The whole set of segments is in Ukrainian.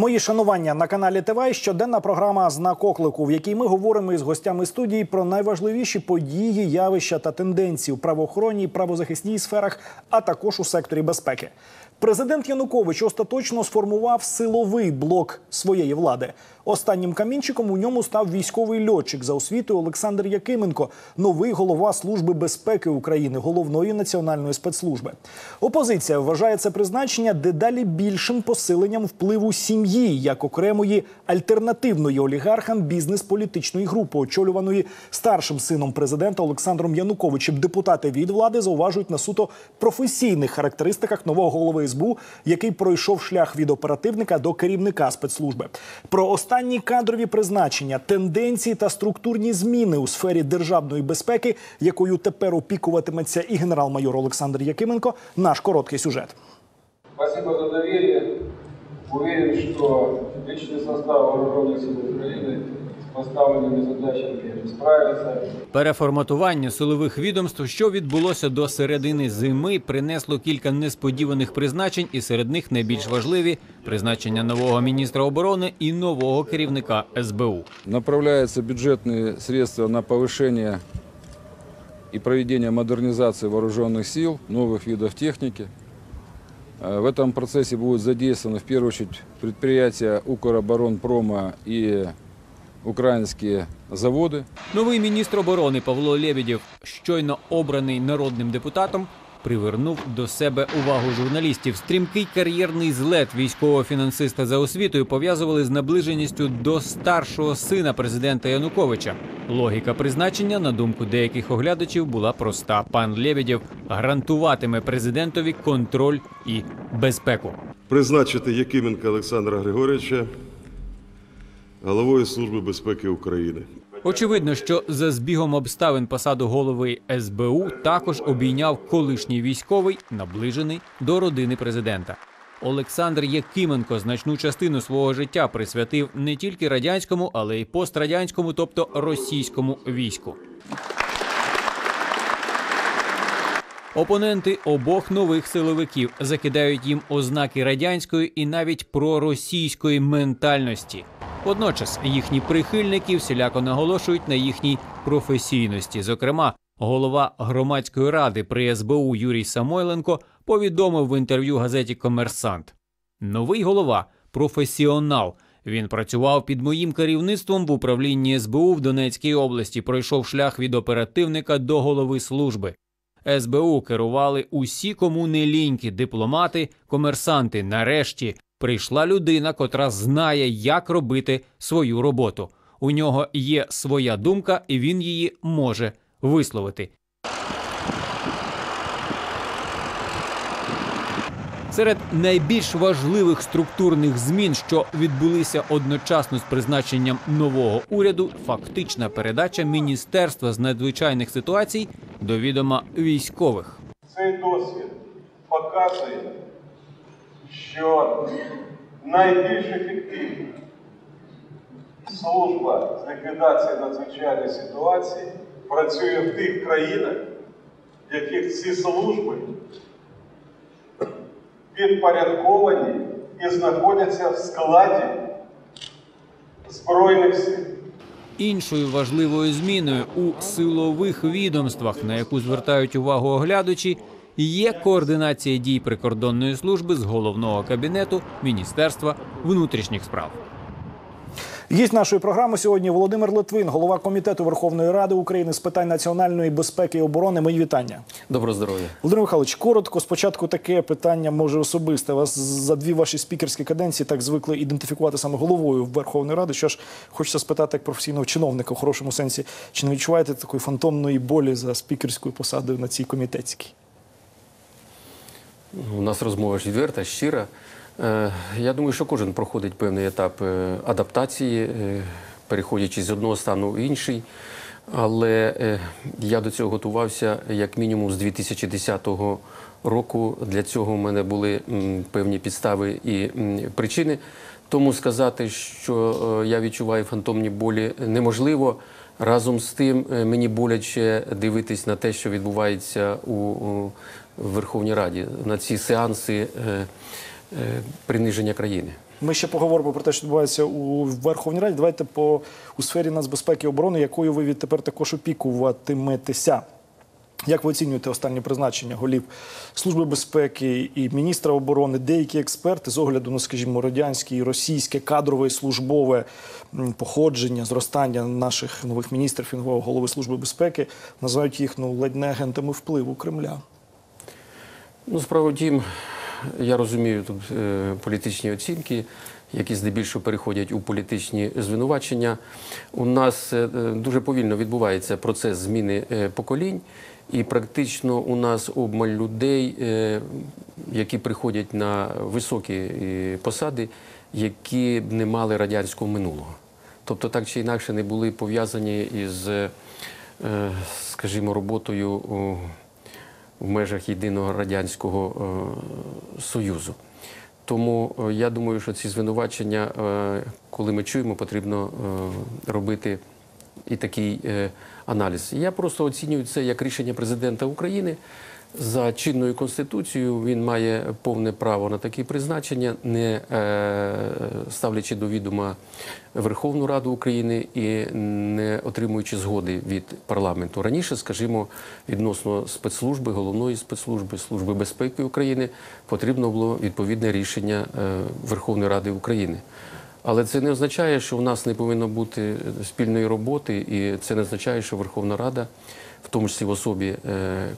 Мої шанування на каналі ТВ щоденна програма Знак оклику, в якій ми говоримо із гостями студії про найважливіші події, явища та тенденції у правоохоронній, правозахисній сферах, а також у секторі безпеки. Президент Янукович остаточно сформував силовий блок своєї влади. Останнім камінчиком у ньому став військовий льотчик за освітою Олександр Якименко, новий голова Служби безпеки України, головної національної спецслужби. Опозиція вважає це призначення дедалі більшим посиленням впливу сім'ї як окремої альтернативної олігархам бізнес-політичної групи, очолюваної старшим сином президента Олександром Януковичем. Депутати від влади зауважують на суто професійних характеристиках нового голови СБУ, який пройшов шлях від оперативника до керівника спецслужби. Про останні кадрові призначення, тенденції та структурні зміни у сфері державної безпеки, якою тепер опікуватиметься і генерал-майор Олександр Якименко. Наш короткий сюжет. Спасибо за доверие. Уверен, что личный состав Вооруженных сил Украины с поставленными задачами справится. Переформатування силових відомств, що відбулося до середини зими, принесло кілька несподіваних призначень, і серед них найбільш важливі призначення нового міністра оборони і нового керівника СБУ. Направляются бюджетные средства на повышение и проведение модернизации вооруженных сил, новых видов техники. Э, В этом процессе будут задействованы в первую очередь предприятия Укроборонпрома и украинские заводы. Новий міністр оборони Павло Лебедєв, щойно обраний народним депутатом, привернув до себе увагу журналістів. Стрімкий кар'єрний злет військового фінансиста за освітою пов'язували з наближеністю до старшого сина президента Януковича. Логіка призначення, на думку деяких оглядачів, була проста. Пан Лебедєв гарантуватиме президентові контроль і безпеку. призначити Якименка Олександра Григорьовича головою Служби безпеки України. Очевидно, що за збігом обставин посаду голови СБУ також обійняв колишній військовий, наближений до родини президента. Олександр Якименко значну частину свого життя присвятив не тільки радянському, але й пострадянському, тобто російському війську. Опоненти обох нових силовиків закидають їм ознаки радянської і навіть проросійської ментальності. Водночас їхні прихильники всіляко наголошують на їхній професійності. Зокрема, голова громадської ради при СБУ Юрій Самойленко повідомив в інтерв'ю газеті Комерсант. Новий голова професіонал. Він працював під моїм керівництвом в управлінні СБУ в Донецькій області. Пройшов шлях від оперативника до голови служби. СБУ керували усі кому не ліньки, дипломати, комерсанти. Нарешті прийшла людина, котра знає, як робити свою роботу. У нього є своя думка, і він її може висловити. Серед найбільш важливих структурних змін, що відбулися одночасно з призначенням нового уряду, фактична передача міністерства з надзвичайних ситуацій до відома військових. Цей досвід показує, що найбільш ефективна служба з ліквідації надзвичайної ситуації працює в тих країнах, в яких ці служби підпорядковані і знаходяться в складі Збройних сил. Іншою важливою зміною у силових відомствах, на яку звертають увагу оглядачі, є координація дій прикордонної служби з головного кабінету Міністерства внутрішніх справ. Гість нашої програми сьогодні Володимир Литвин, голова комітету Верховної Ради України з питань національної безпеки і оборони. Мої вітання. Доброго здоров'я. Володимир Михайлович, коротко, спочатку таке питання може особисте. Вас за дві ваші спікерські каденції так звикли ідентифікувати саме головою Верховної Ради. Що ж хочеться спитати як професійного чиновника в хорошому сенсі, чи не відчуваєте такої фантомної болі за спікерською посадою на цій комітетській? У нас розмова ж відверта, щира. Е, Я думаю, що кожен проходить певний етап е, адаптації, е, переходячи з одного стану в інший. Але я до цього готувався як мінімум з 2010 року. Для цього в мене були певні підстави і причини. Тому сказати, що я відчуваю фантомні болі, неможливо. Разом з тим, мені боляче дивитись на те, що відбувається у, у Верховній Раді, на ці сеанси е, е, приниження країни. Ми ще поговоримо про те, що відбувається у Верховній Раді. Давайте по у сфері нацбезпеки і оборони, якою ви відтепер також опікуватиметеся. Як ви оцінюєте останні призначення голів Служби безпеки і міністра оборони? Деякі експерти з огляду на, скажімо, радянське і російське кадрове і службове походження, зростання наших нових міністрів і нового голови Служби безпеки називають їх ну ледь не агентами впливу Кремля. Ну, справа тім, я розумію тут е, політичні оцінки, які здебільшого переходять у політичні звинувачення. У нас е, дуже повільно відбувається процес зміни е, поколінь, і практично у нас обмаль людей, е, які приходять на високі е, посади, які не мали радянського минулого. Тобто так чи інакше не були пов'язані із, е, скажімо, роботою. В межах єдиного радянського е, союзу. Тому е, я думаю, що ці звинувачення, е, коли ми чуємо, потрібно робити і такий аналіз. Я просто оцінюю це як рішення президента України. За чинною конституцією він має повне право на такі призначення, не е, ставлячи до відома Верховну Раду України і не отримуючи згоди від парламенту. Раніше, скажімо, відносно спецслужби, головної спецслужби Служби безпеки України потрібно було відповідне рішення е, Верховної Ради України. Але це не означає, що в нас не повинно бути спільної роботи, і це не означає, що Верховна Рада, в тому числі в особі е,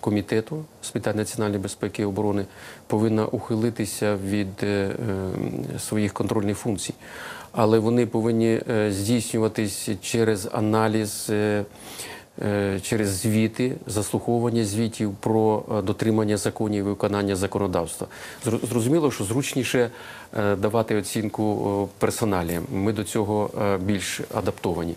комітету з питань національної безпеки і оборони, повинна ухилитися від е, своїх контрольних функцій. Але вони повинні е, здійснюватись через аналіз. Через звіти, заслуховування звітів про дотримання законів і виконання законодавства. Зрозуміло, що зручніше давати оцінку о, персоналіям. Ми до цього більш адаптовані.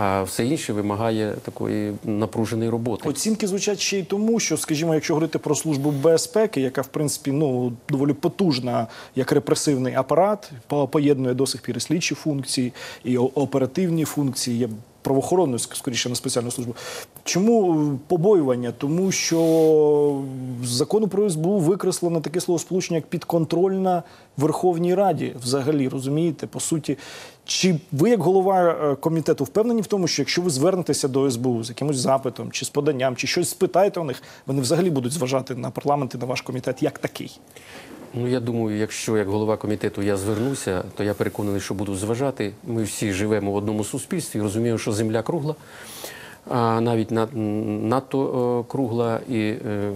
А все інше вимагає такої напруженої роботи. Оцінки звучать ще й тому, що, скажімо, якщо говорити про службу безпеки, яка в принципі ну доволі потужна як репресивний апарат, по- поєднує до сих пір і слідчі функції, і оперативні функції, є правоохоронною, ск- скоріше на спеціальну службу. Чому е, побоювання? Тому що в закону про СБУ викреслено таке словосполучення, як підконтрольна Верховній Раді. Взагалі, розумієте, по суті. Чи ви, як голова е, комітету, впевнені в тому, що якщо ви звернетеся до СБУ з якимось запитом, чи з поданням, чи щось спитаєте у них, вони взагалі будуть зважати на парламент і на ваш комітет як такий? Ну я думаю, якщо як голова комітету я звернуся, то я переконаний, що буду зважати. Ми всі живемо в одному суспільстві, розуміємо, що земля кругла, навіть над- надто е, кругла, і е,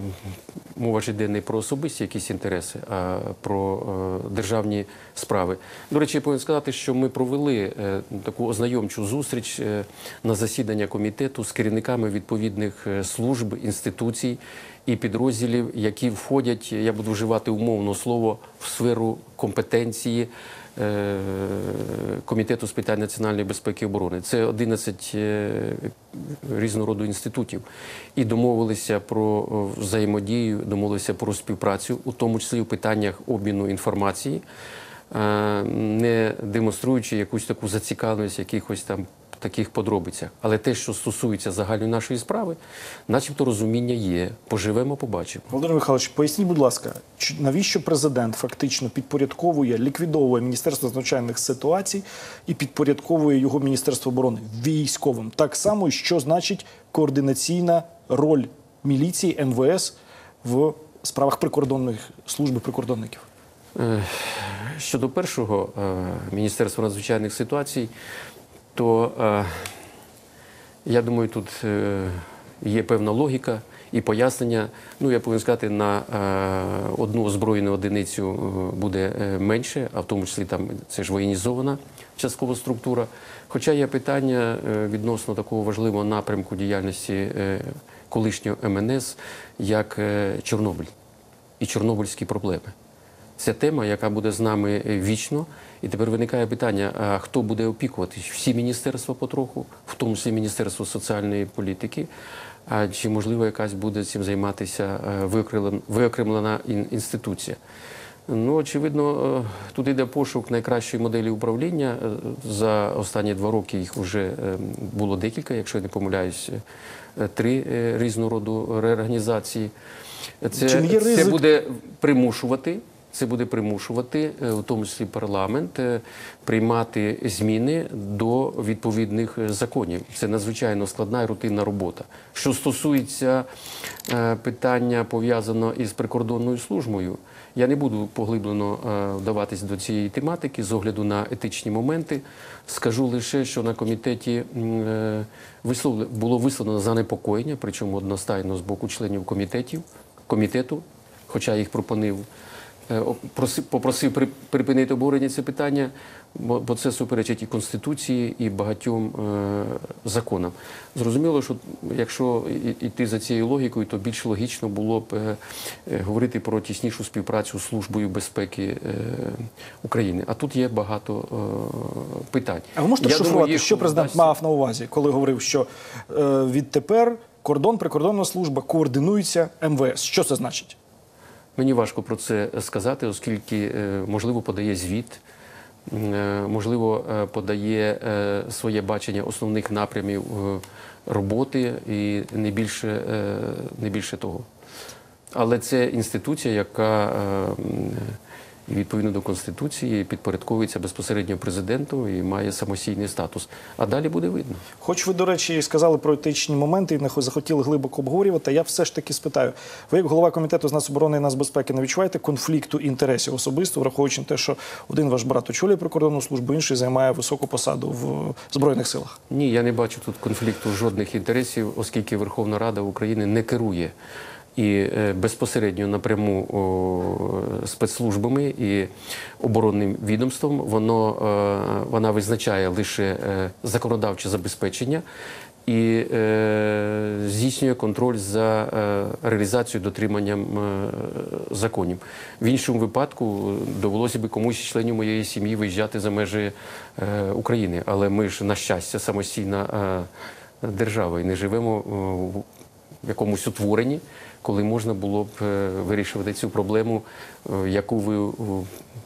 мова ж йде не про особисті якісь інтереси, а про е, державні справи. До речі, я повинен сказати, що ми провели таку ознайомчу зустріч на засідання комітету з керівниками відповідних служб, інституцій і підрозділів, які входять, я буду вживати умовно слово, в сферу компетенції Комітету з питань національної безпеки і оборони. Це 11 е, різного роду інститутів. І домовилися про е, взаємодію, домовилися про співпрацю, у тому числі в питаннях обміну інформації, е, не демонструючи якусь таку зацікавленість якихось там таких подробицях. Але те, що стосується загальної нашої справи, начебто розуміння є. Поживемо, побачимо. Володимир Михайлович, поясніть, будь ласка, навіщо президент фактично підпорядковує, ліквідовує Міністерство надзвичайних ситуацій і підпорядковує його Міністерство оборони військовим? Так само, що значить координаційна роль міліції МВС в справах прикордонних служби прикордонників? Е, Щодо першого е, Міністерства надзвичайних ситуацій, то е, я думаю, тут е, є певна логіка і пояснення. Ну, я повинен сказати, на е, одну озброєну одиницю е, буде е, менше, а в тому числі там це ж воєнізована часткова структура. Хоча є питання е, відносно такого важливого напрямку діяльності колишнього МНС, як Чорнобиль і чорнобильські проблеми. Це тема, яка буде з нами е, вічно. І тепер виникає питання: а хто буде опікуватись? Всі міністерства потроху, в тому числі Міністерство соціальної політики. А чи можливо якась буде цим займатися е, виокремлена, інституція? Ну, очевидно, е, тут йде пошук найкращої моделі управління. За останні два роки їх вже було декілька, якщо я не помиляюсь, три різного роду реорганізації. Це, це буде примушувати це буде примушувати, е, у тому числі парламент, е, приймати зміни до відповідних е, законів. Це надзвичайно складна і рутинна робота. Що стосується питання пов'язаного із прикордонною службою, я не буду поглиблено вдаватись до цієї тематики з огляду на етичні моменти. Скажу лише, що на комітеті було висловлено занепокоєння, причому одностайно з боку членів комітетів, комітету, хоча їх пропонив, попросив при- припинити обговорення це питання, бо, це суперечить і Конституції, і багатьом е, законам. Зрозуміло, що якщо йти за цією логікою, то більш логічно було б е, е, говорити про тіснішу співпрацю з Службою безпеки е, України. А тут є багато е, питань. А ви можете шифрувати, що президент вдасться- мав на увазі, коли говорив, що е, відтепер кордон, прикордонна служба координується МВС. Що це значить? Мені важко про це сказати, оскільки, е, можливо, подає звіт, е, можливо, е, подає своє бачення основних напрямів роботи і не більше, не більше того. Але це інституція, яка і відповідно до Конституції підпорядковується безпосередньо президенту і має самостійний статус. А далі буде видно. Хоч ви, до речі, сказали про етичні моменти і не хо- захотіли глибоко обговорювати, я все ж таки спитаю. Ви, як голова комітету з нацоборони і нацбезпеки, не відчуваєте конфлікту інтересів особисто, враховуючи те, що один ваш брат очолює прикордонну службу, інший займає високу посаду в Збройних силах? Ні, я не бачу тут конфлікту жодних інтересів, оскільки Верховна Рада України не керує і е, безпосередньо напряму спецслужбами і оборонним відомством. Воно е, вона визначає лише е, законодавче забезпечення. І здійснює контроль за реалізацією дотриманням законів. В іншому випадку довелося би комусь із членів моєї сім'ї виїжджати за межі України. Але ми ж, на щастя, самостійна держава і не живемо в якомусь утворенні, коли можна було б е, вирішувати цю проблему, е, яку ви е,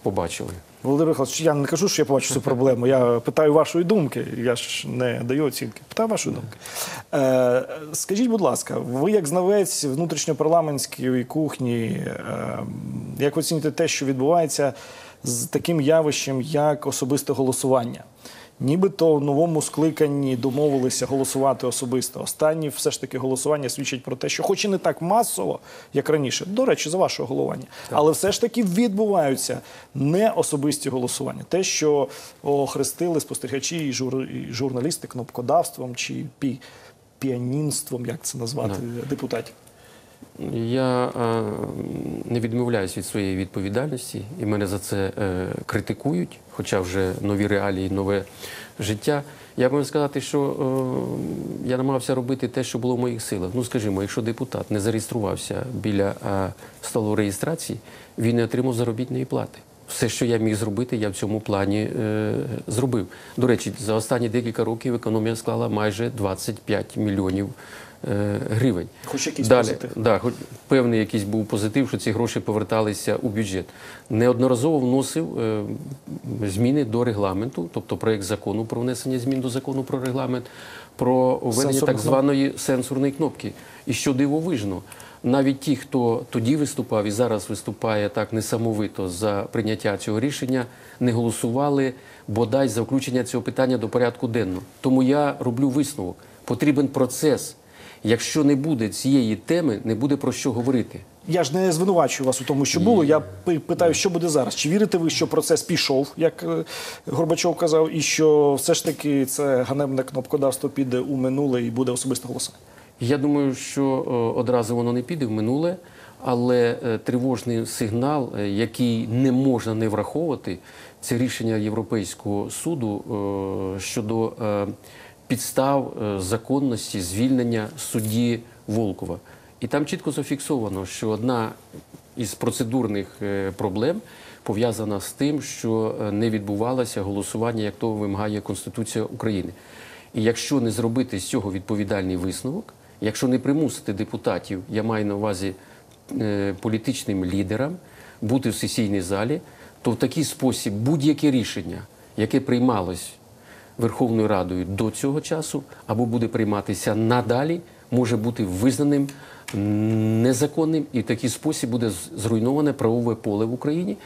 побачили. Володимир Михайлович, я не кажу, що я побачу цю проблему. Я питаю вашої думки. Я ж не даю оцінки. Питаю вашої думки. Е, скажіть, будь ласка, ви як знавець внутрішньопарламентської кухні, е, як оцінюєте те, що відбувається з таким явищем, як особисте голосування? Нібито в новому скликанні домовилися голосувати особисто. Останні все ж таки голосування свідчить про те, що, хоч і не так масово, як раніше, до речі, за вашого головування, але все ж таки відбуваються не особисті голосування. Те, що охрестили спостерігачі і, жур, і журналісти кнопкодавством чи пі, піанінством, як це назвати, депутатів. Я е, не відмовляюсь від своєї відповідальності, і мене за це е, критикують, хоча вже нові реалії, нове життя. Я можу сказати, що е, я намагався робити те, що було в моїх силах. Ну, скажімо, якщо депутат не зареєструвався біля столу реєстрації, він не отримав заробітної плати. Все, що я міг зробити, я в цьому плані зробив. До речі, за останні декілька років економія склала майже 25 мільйонів гривень. Хоч якийсь Далі, позитив. Да, хоч певний якийсь був позитив, що ці гроші поверталися у бюджет. Неодноразово вносив е, зміни до регламенту, тобто проєкт закону про внесення змін до закону про регламент, про введення Сенсорна так званої сенсорної кнопки. І що дивовижно, навіть ті, хто тоді виступав і зараз виступає так несамовито за прийняття цього рішення, не голосували бодай за включення цього питання до порядку денного. Тому я роблю висновок. Потрібен процес. Якщо не буде цієї теми, не буде про що говорити. Я ж не звинувачую вас у тому, що було. Я питаю, що буде зараз. Чи вірите ви, що процес пішов, як е, Горбачов казав, і що все ж таки це ганебне кнопкодавство піде у минуле і буде особисте голосування? Я думаю, що е, одразу воно не піде в минуле, але е, тривожний сигнал, який не можна не враховувати, це рішення Європейського суду щодо підстав е, законності звільнення судді Волкова. І там чітко зафіксовано, що одна із процедурних е, проблем пов'язана з тим, що е, не відбувалося голосування, як того вимагає Конституція України. І якщо не зробити з цього відповідальний висновок, якщо не примусити депутатів, я маю на увазі політичним лідерам, бути в сесійній залі, то в такий спосіб будь-яке рішення, яке приймалось Верховною Радою до цього часу, або буде прийматися надалі, може бути визнаним незаконним, і в такий спосіб буде зруйноване правове поле в Україні,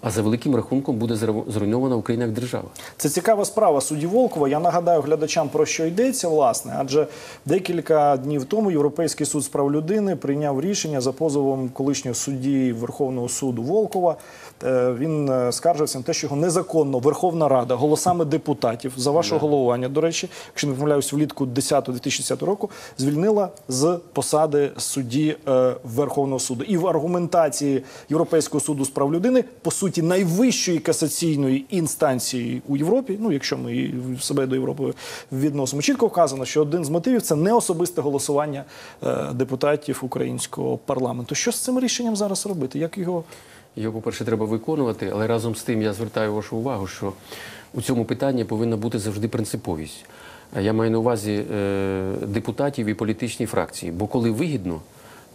а за великим рахунком буде зруйнована Україна як держава. Це цікава справа судді Волкова. Я нагадаю глядачам про що йдеться, власне, адже декілька днів тому Європейський суд з прав людини прийняв рішення за позовом колишнього судді Верховного суду Волкова. Е, Він е, скаржився на те, що його незаконно Верховна Рада голосами депутатів за ваше головування. До речі, якщо не помиляюсь, влітку 10-2010 року звільнила з посади судді е, Верховного суду. І в аргументації Європейського суду з прав людини, по суті, найвищої касаційної інстанції у Європі, ну якщо ми себе до Європи відносимо, чітко вказано, що один з мотивів це неособисте голосування е, депутатів українського парламенту. Що з цим рішенням зараз робити? Як його Його, по-перше, треба виконувати, але разом з тим я звертаю вашу увагу, що у цьому питанні повинна бути завжди принциповість. Я маю на увазі е, депутатів і політичні фракції, бо коли вигідно,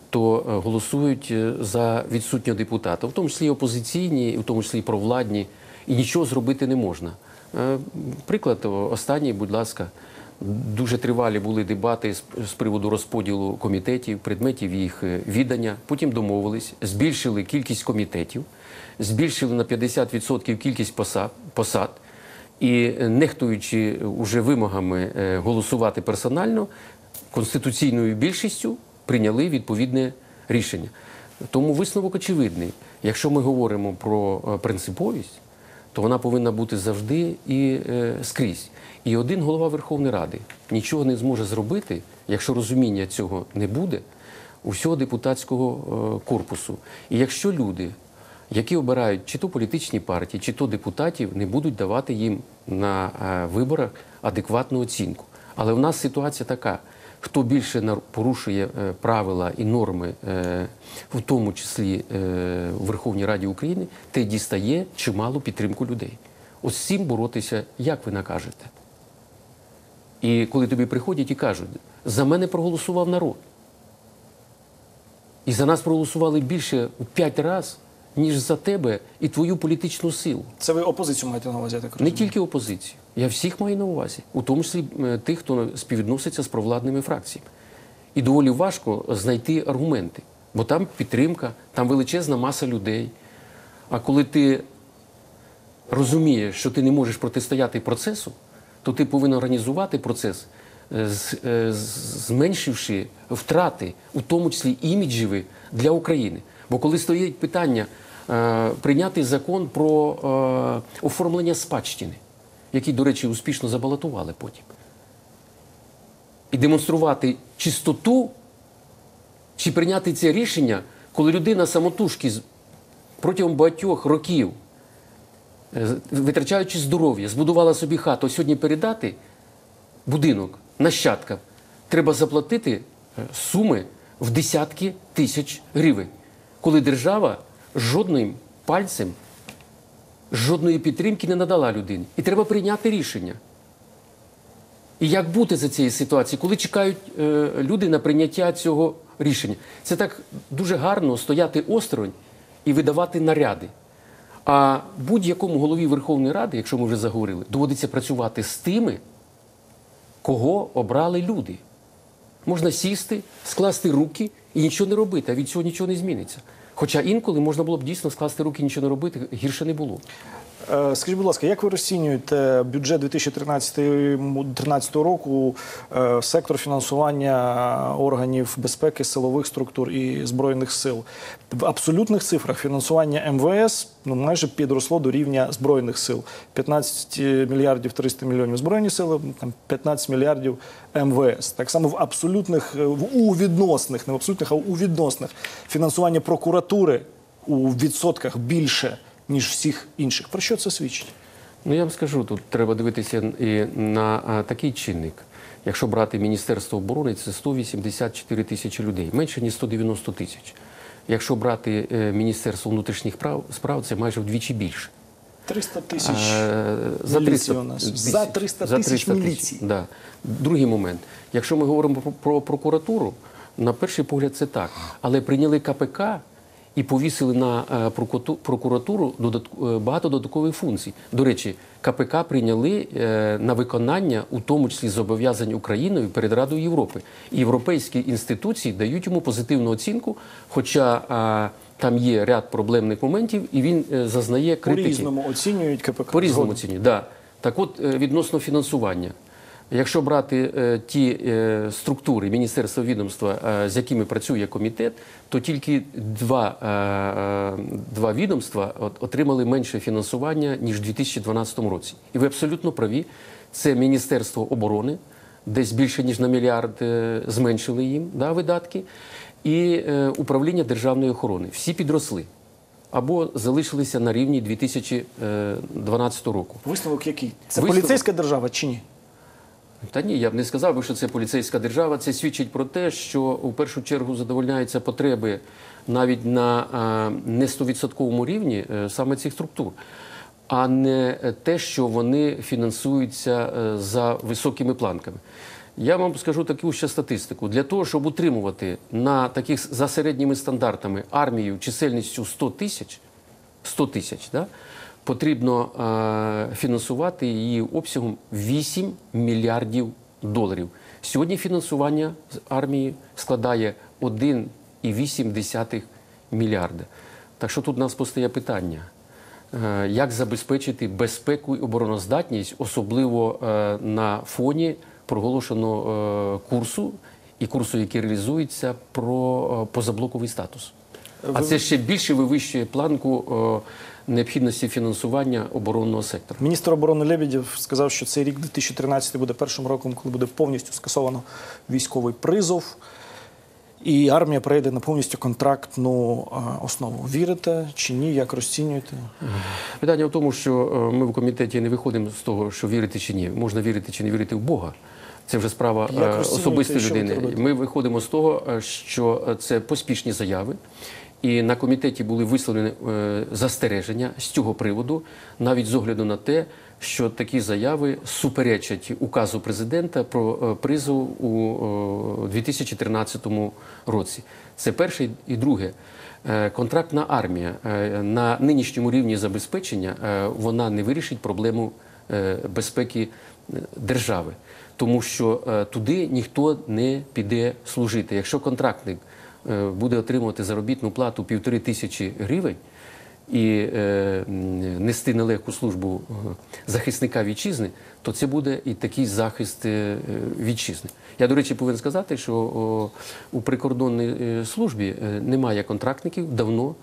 то е, голосують е, за відсутнього депутата, в тому числі опозиційні, в тому числі провладні, і нічого зробити не можна. Приклад останній, будь ласка. Дуже тривалі були дебати з, приводу розподілу комітетів, предметів їх е, віддання. Потім домовились, збільшили кількість комітетів, збільшили на 50% кількість посад, посад і е, нехтуючи уже вимогами е, голосувати персонально, конституційною більшістю прийняли відповідне рішення. Тому висновок очевидний. Якщо ми говоримо про е, принциповість, то вона повинна бути завжди і е, скрізь. І один голова Верховної Ради нічого не зможе зробити, якщо розуміння цього не буде у всього депутатського е, корпусу. І якщо люди, які обирають чи то політичні партії, чи то депутатів, не будуть давати їм на е, виборах адекватну оцінку. Але в нас ситуація така. Хто більше порушує е, правила і норми, е, в тому числі е, в Верховній Раді України, те дістає чималу підтримку людей. Ось з цим боротися, як ви накажете? І коли тобі приходять і кажуть, за мене проголосував народ. І за нас проголосували більше у п'ять разів, ніж за тебе і твою політичну силу. це ви опозицію маєте на увазі? Я так Не тільки опозицію. Я всіх маю на увазі, у тому числі е, тих, хто співвідноситься з провладними фракціями. І доволі важко знайти аргументи, бо там підтримка, там величезна маса людей. А коли ти розумієш, що ти не можеш протистояти процесу, то ти повинен організувати процес, е, е, зменшивши втрати, у тому числі іміджеві для України. Бо коли стоїть питання е, прийняти закон про е, оформлення спадщини, який, до речі, успішно забалотували потім, і демонструвати чистоту, чи прийняти це рішення, коли людина самотужки протягом багатьох років е, витрачаючи здоров'я, збудувала собі хату, сьогодні передати будинок нащадкам, треба заплатити е, суми в десятки тисяч гривень, коли держава жодним пальцем, жодної підтримки не надала людині. І треба прийняти рішення. І як бути за цією ситуацією, коли чекають е, люди на прийняття цього рішення? Це так дуже гарно стояти осторонь і видавати наряди. А будь-якому голові Верховної Ради, якщо ми вже заговорили, доводиться працювати з тими, кого обрали люди. Можна сісти, скласти руки і нічого не робити, а від цього нічого не зміниться. Хоча інколи можна було б дійсно скласти руки нічого не робити, гірше не було. Е, Скажіть, будь ласка, як ви розцінюєте бюджет 2013 13 року, е, сектор фінансування органів безпеки, силових структур і збройних сил? В абсолютних цифрах фінансування МВС ну майже підросло до рівня збройних сил: 15 мільярдів 300 мільйонів збройні сили, там 15 мільярдів МВС. Так само в абсолютних е, в- у відносних, не в абсолютних, а у відносних фінансування прокуратури у відсотках більше ніж всіх інших. Про що це свідчить? Ну я вам скажу, тут треба дивитися і на а, такий чинник. Якщо брати Міністерство оборони, це 184 тисячі людей, менше ніж 190 тисяч. Якщо брати е, Міністерство внутрішніх прав справ, це майже вдвічі більше. 300 тисяч. Е, за міліції 300 у нас. тисяч. За 300 тисяч міліції. Да. Другий момент. Якщо ми говоримо про, про прокуратуру, на перший погляд це так. Але прийняли КПК, і повісили на е, прокуратуру е, багато додаткових функцій. До речі, КПК прийняли е, на виконання, у тому числі зобов'язань Україною перед Радою Європи. І європейські інституції дають йому позитивну оцінку, хоча там є ряд проблемних моментів, і він зазнає критики. По-різному оцінюють КПК. По різному ціні, да. Так от відносно фінансування. Якщо брати е, ті е, структури Міністерства відомства, е, з якими працює комітет, то тільки два, два відомства от- отримали менше фінансування ніж у 2012 році. І ви абсолютно праві. Це Міністерство оборони, десь більше ніж на мільярд зменшили їм да, видатки, і управління державної охорони. Всі підросли або залишилися на рівні 2012 року. Висновок який? Це Висновок- поліцейська держава чи ні? Та ні, я б не сказав би, що це поліцейська держава. Це свідчить про те, що у першу чергу задовольняються потреби навіть на не 100% рівні е, саме цих структур, а не те, що вони фінансуються е, за високими планками. Я вам скажу таку ще статистику. Для того, щоб утримувати на таких за середніми стандартами армію чисельністю 100 тисяч, 100 тисяч, да, потрібно е, фінансувати її обсягом 8 мільярдів доларів. Сьогодні фінансування армії складає 1,8 мільярда. Так що тут у нас постає питання. е, Як забезпечити безпеку і обороноздатність, особливо е, на фоні проголошеного курсу і курсу, який реалізується про позаблоковий статус? А це ще більше вивищує планку е, необхідності фінансування оборонного сектора. Міністр оборони Лебедєв сказав, що цей рік 2013 буде першим роком, коли буде повністю скасовано військовий призов. І армія перейде на повністю контрактну основу. Вірите чи ні? Як розцінюєте? Питання в тому, що е, ми в комітеті не виходимо з того, що вірити чи ні. Можна вірити чи не вірити в Бога. Це вже справа е, особистої людини. Ми виходимо з того, е, що це поспішні заяви. І на комітеті були висловлені е, застереження з цього приводу, навіть з огляду на те, що такі заяви суперечать указу президента про е, призов у е, 2013 році. Це перше і друге. Е, Контрактна армія е, на нинішньому рівні забезпечення е, вона не вирішить проблему е, безпеки е, держави, тому що е, туди ніхто не піде служити. Якщо контрактник е, буде отримувати заробітну плату півтори тисячі гривень і е, нести нелегку службу е, захисника вітчизни, то це буде і такий захист е, е, вітчизни. Я, до речі, повинен сказати, що у прикордонній е, службі е, немає контрактників давно,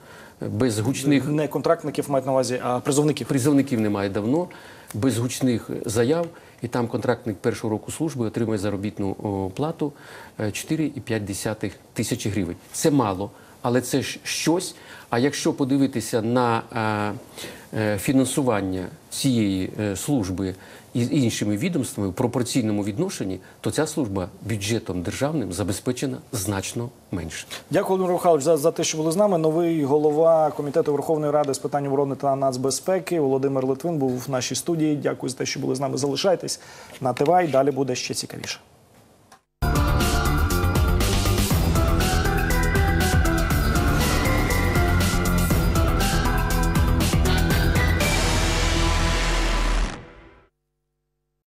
е, без гучних Не контрактників мають на увазі, а призовників. Призовників немає давно, без гучних заяв, і там контрактник першого року служби отримує заробітну плату е, 4,5 тисячі гривень. Це мало, але це ж щось. А якщо подивитися на е, е, фінансування цієї е, служби із іншими відомствами в пропорційному відношенні, то ця служба бюджетом державним забезпечена значно менше. Дякую, Володимир Михайлович, за, за те, що були з нами. Новий голова комітету Верховної Ради з питань оборони та нацбезпеки Володимир Литвин був в нашій студії. Дякую за те, що були з нами. Залишайтесь на ТВА і далі буде ще цікавіше.